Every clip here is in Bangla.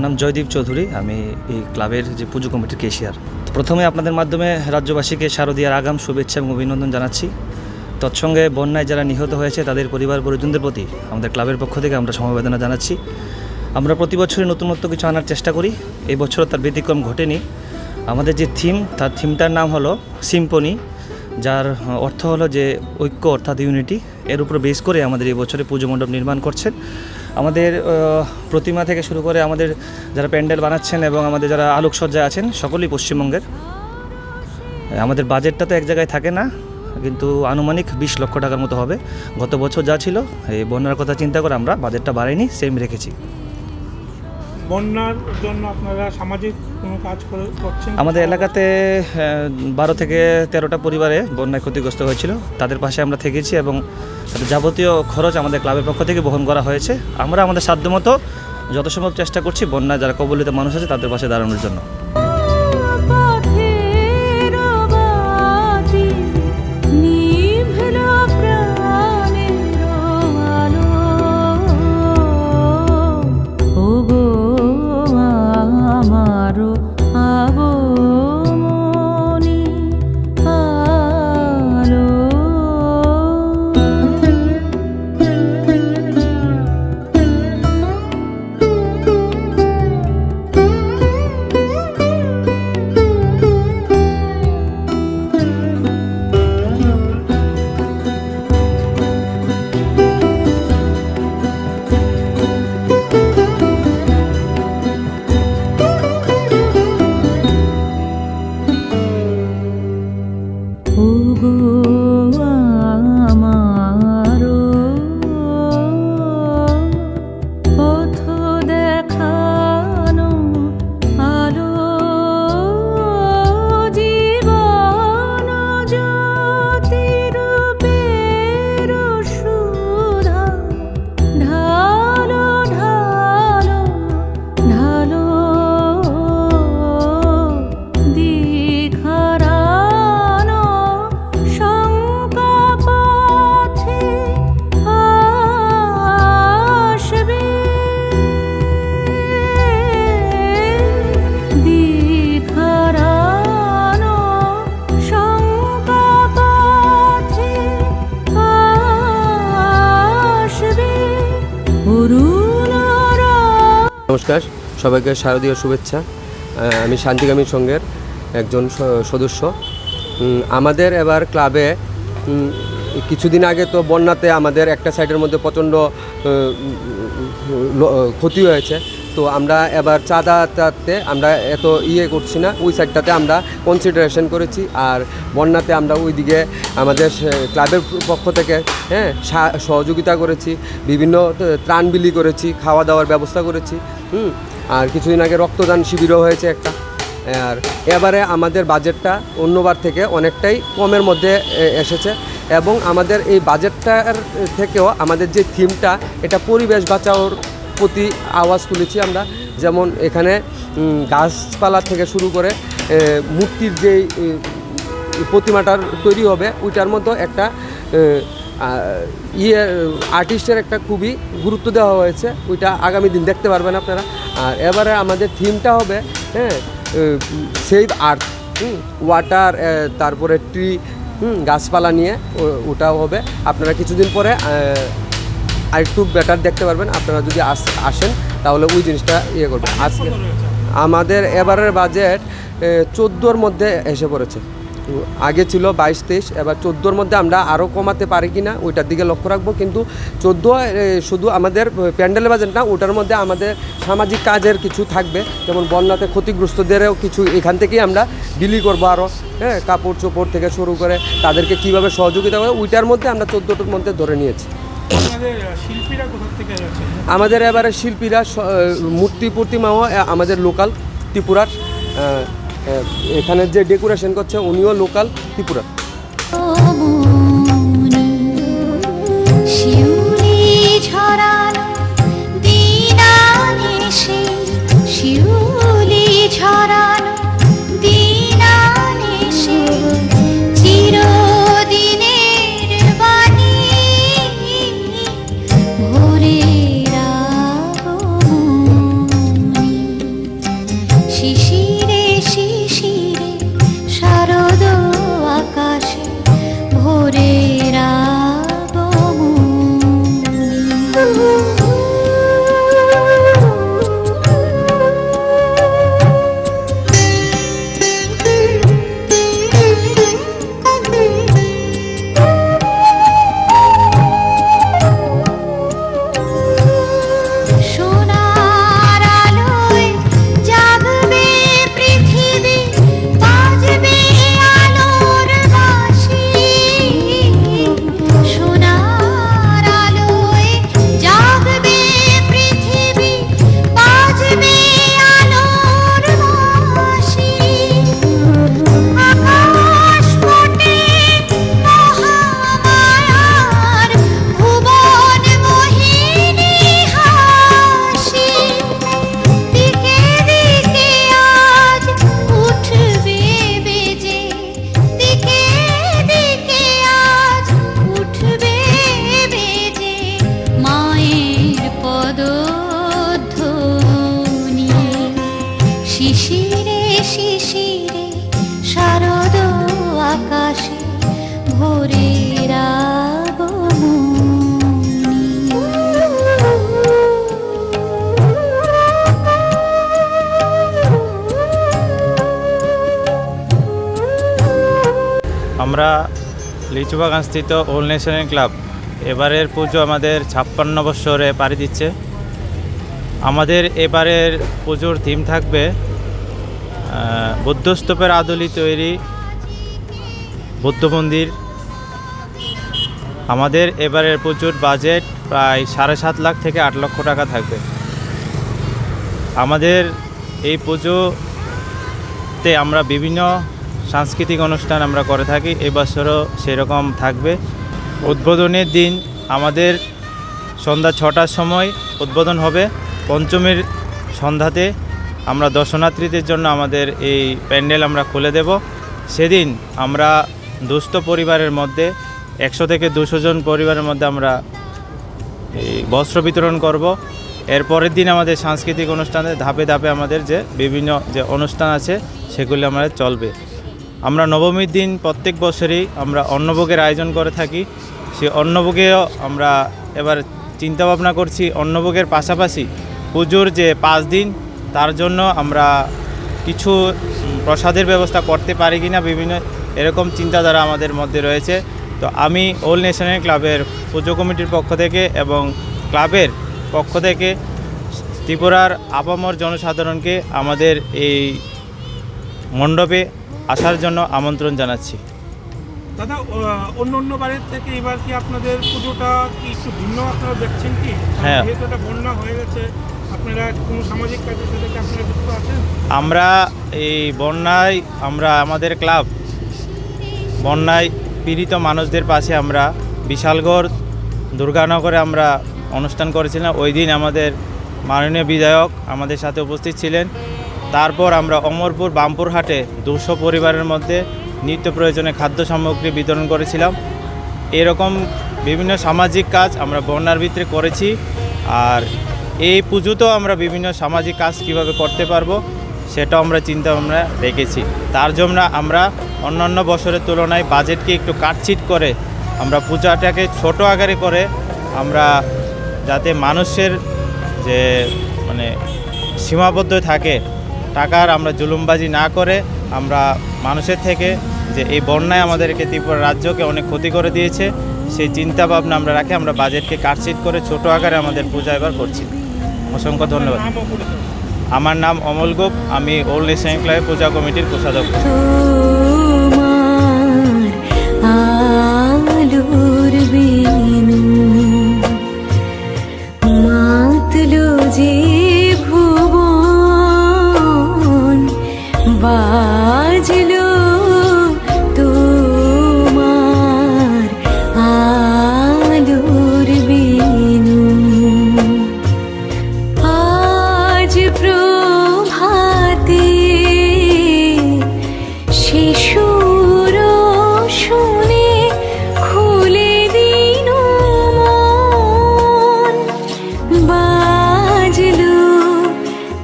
আমার নাম জয়দীপ চৌধুরী, আমি এই ক্লাবের যে পুজো কমিটির কেশিয়ার। প্রথমে আপনাদের মাধ্যমে রাজ্যবাসীকে শারদীয়ার আগাম শুভেচ্ছা এবং অভিনন্দন জানাচ্ছি। তৎসঙ্গে বন্যায় যারা নিহত হয়েছে, তাদের পরিবার পরিজনদের প্রতি আমাদের ক্লাবের পক্ষ থেকে আমরা সমবেদনা জানাচ্ছি। আমরা প্রতি বছরই নতুনত্ব কিছু আনার চেষ্টা করি। এই বছরও তার ব্যতিক্রম ঘটেনি। আমাদের যে থিম, তার থিমটার নাম হলো সিম্পনি, যার অর্থ হলো যে ঐক্য অর্থাৎ ইউনিটি। এর উপর বেস করে আমাদের এই বছরে পুজো মণ্ডপ নির্মাণ করছেন। আমাদের প্রতিমা থেকে শুরু করে আমাদের যারা প্যান্ডেল বানাচ্ছেন এবং আমাদের যারা আলোকসজ্জা আছেন, সকলেই পশ্চিমবঙ্গের। আমাদের বাজেটটা তো এক জায়গায় থাকে না, কিন্তু আনুমানিক বিশ লক্ষ টাকার মতো হবে। গত বছর যা ছিল, এই বন্যার কথা চিন্তা করে আমরা বাজেটটা বাড়াইনি সেম রেখেছি। বন্যার জন্য আপনারা সামাজিক কোনো কাজ করে করছেন? আমাদের এলাকাতে বারো থেকে তেরোটা পরিবারে বন্যায় ক্ষতিগ্রস্ত হয়েছিল। তাদের পাশে আমরা থেকেছি এবং তাদের যাবতীয় খরচ আমাদের ক্লাবের পক্ষ থেকে বহন করা হয়েছে। আমরা আমাদের সাধ্যমতো যত সম্ভব চেষ্টা করছি বন্যায় যারা কবলিত মানুষ আছে তাদের পাশে দাঁড়ানোর জন্য। নমস্কার, সবাইকে শারদীয় শুভেচ্ছা। আমি শান্তিগামী সংঘের একজন সদস্য। আমাদের এবার ক্লাবে কিছুদিন আগে তো বন্যাতে আমাদের একটা সাইডের মধ্যে প্রচণ্ড ক্ষতি হয়েছে। তো আমরা এবার চাঁদাতে আমরা এত ইয়ে করছি না, ওই সাইডটাতে আমরা কনসিডারেশন করেছি আর বন্যাতে আমরা ওইদিকে আমাদের ক্লাবের পক্ষ থেকে হ্যাঁ সহযোগিতা করেছি, বিভিন্ন ত্রাণ বিলি করেছি, খাওয়া দাওয়ার ব্যবস্থা করেছি, হুম, আর কিছুদিন আগে রক্তদান শিবিরও হয়েছে একটা, আর এবারে আমাদের বাজেটটা অন্যবার থেকে অনেকটাই কমের মধ্যে এসেছে এবং আমাদের এই বাজেটটার থেকেও আমাদের যে থিমটা এটা পরিবেশ বাঁচাওর প্রতি আওয়াজ তুলেছি আমরা। যেমন এখানে গাছপালা থেকে শুরু করে মূর্তির যেই প্রতিমাটার তৈরি হবে, ওইটার মধ্যে একটা ইয়ে আর্টিস্টের একটা খুবই গুরুত্ব দেওয়া হয়েছে, ওইটা আগামী দিন দেখতে পারবেন আপনারা। আর এবারে আমাদের থিমটা হবে হ্যাঁ সেভ আর্থ ওয়াটার তারপরে ট্রি, হুম, গাছপালা নিয়ে ওটাও হবে। আপনারা কিছুদিন পরে আহ, আরেকটু বেটার দেখতে পারবেন। আপনারা যদি আস- আসেন তাহলে ওই জিনিসটা ইয়ে করবেন। আজকে আমাদের এবারের বাজেট চোদ্দোর মধ্যে এসে পড়েছে। আগে ছিল বাইশ তেইশ এবার চোদ্দোর মধ্যে আমরা আরও কমাতে পারি কি না ওইটার দিকে লক্ষ্য রাখব। কিন্তু চোদ্দ শুধু আমাদের প্যান্ডেলের বাজেট না ওটার মধ্যে আমাদের সামাজিক কাজের কিছু থাকবে। যেমন বন্যাতে ক্ষতিগ্রস্তদেরও কিছু এখান থেকেই আমরা বিলি করব আরও হ্যাঁ কাপড় চোপড় থেকে শুরু করে তাদেরকে কীভাবে সহযোগিতা করে ওইটার মধ্যে আমরা চোদ্দোটার মধ্যে ধরে নিয়েছি। আমাদের এবারে শিল্পীরা মূর্তি প্রতিমাও আমাদের লোকাল ত্রিপুরার এখানে যে ডেকোরেশন করছে উনিও লোকাল ত্রিপুরার। শিউলি আমরা ভোরের আমরা লিচুবাগানস্থিত ওল্ড ন্যাশনাল ক্লাব এবারের পুজো আমাদের ছাপ্পান্ন বৎসরে পাড়ি দিচ্ছে। আমাদের এবারের পুজোর থিম থাকবে বৌদ্ধস্তূপের আদলি তৈরি বুদ্ধ মন্দির। আমাদের এবারের পুজোর বাজেট প্রায় সাড়ে সাত লাখ থেকে আট লক্ষ টাকা থাকবে। আমাদের এই পুজোতে আমরা বিভিন্ন সাংস্কৃতিক অনুষ্ঠান আমরা করে থাকি এবছরও সেরকম থাকবে। উদ্বোধনের দিন আমাদের সন্ধ্যা ছটার সময় উদ্বোধন হবে। পঞ্চমীর সন্ধ্যাতে আমরা দর্শনার্থীদের জন্য আমাদের এই প্যান্ডেল আমরা খুলে দেব। সেদিন আমরা দুস্থ পরিবারের মধ্যে, একশো থেকে দুশো জন পরিবারের মধ্যে আমরা বস্ত্র বিতরণ করব। এর পরের দিন আমাদের সাংস্কৃতিক অনুষ্ঠানে ধাপে ধাপে আমাদের যে বিভিন্ন যে অনুষ্ঠান আছে, সেগুলি আমাদের চলবে। আমরা নবমীর দিন প্রত্যেক বছরই আমরা অন্নভোগের আয়োজন করে থাকি। সেই অন্নভোগেও আমরা এবার চিন্তা ভাবনা করছি, অন্নভোগের পাশাপাশি পুজোর যে পাঁচ দিন, তার জন্য আমরা কিছু প্রসাদের ব্যবস্থা করতে পারি কিনা বিভিন্ন এরকম চিন্তাধারা আমাদের মধ্যে রয়েছে। তো আমি ওল ন্যাশনাল ক্লাবের পুজো কমিটির পক্ষ থেকে এবং ক্লাবের পক্ষ থেকে ত্রিপুরার আপামর জনসাধারণকে আমাদের এই মণ্ডপে আসার জন্য আমন্ত্রণ জানাচ্ছি। দাদা অন্য অন্য বাড়ির থেকে এবার কি আপনাদের পুজোটা কি একটু ভিন্ন? আপনারা দেখছেন কি? হ্যাঁ। যেহেতু বন্যা হয়ে গেছে আপনারা কোনো সামাজিক কাজের সাথে আপনারা যুক্ত আছেন? আমরা এই বন্যায় আমরা আমাদের ক্লাব বন্যায় পীড়িত মানুষদের পাশে আমরা বিশালগড় দুর্গানগরে আমরা অনুষ্ঠান করেছিলাম। ওই দিন আমাদের মাননীয় বিধায়ক আমাদের সাথে উপস্থিত ছিলেন। তারপর আমরা অমরপুর বামপুরহাটে দুশো পরিবারের মধ্যে নিত্য প্রয়োজনে খাদ্য সামগ্রী বিতরণ করেছিলাম। এরকম বিভিন্ন সামাজিক কাজ আমরা বন্যার ভিতরে করেছি আর এই পুজোতেও আমরা বিভিন্ন সামাজিক কাজ কীভাবে করতে পারব সেটাও আমরা চিন্তা ভাবনা রেখেছি। তার জন্য আমরা অন্যান্য বছরের তুলনায় বাজেটকে একটু কাটছিট করে আমরা পূজাটাকে ছোট আকারে করে আমরা যাতে মানুষের যে মানে সীমাবদ্ধ থাকে, টাকার আমরা জুলুমবাজি না করে আমরা মানুষের থেকে যে এই বন্যায় আমাদেরকে ত্রিপুরা রাজ্যকে অনেক ক্ষতি করে দিয়েছে, সেই চিন্তা ভাবনা আমরা রাখি, আমরা বাজেটকে কাটছিট করে ছোট আকারে আমাদের পূজা এবার করছি অসংখ্য ধন্যবাদ। আমার নাম অমল গোপ, আমি ওল্ড নেশন ক্লাবের পূজা কমিটির কোষাধ্যক্ষ আলোর বিনু। মাতলো যে ভুবন বাজলো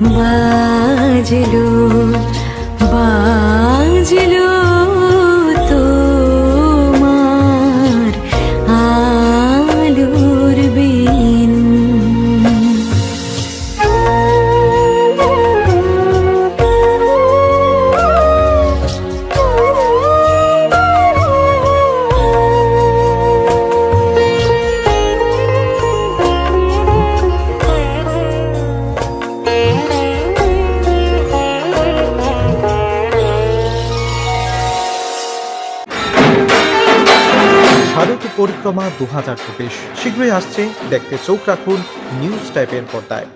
বাজলো বাজলো পরিক্রমা দু হাজার চব্বিশ। শীঘ্রই আসছে দেখতে চোখ রাখুন নিউজ টাইপের পর্দায়।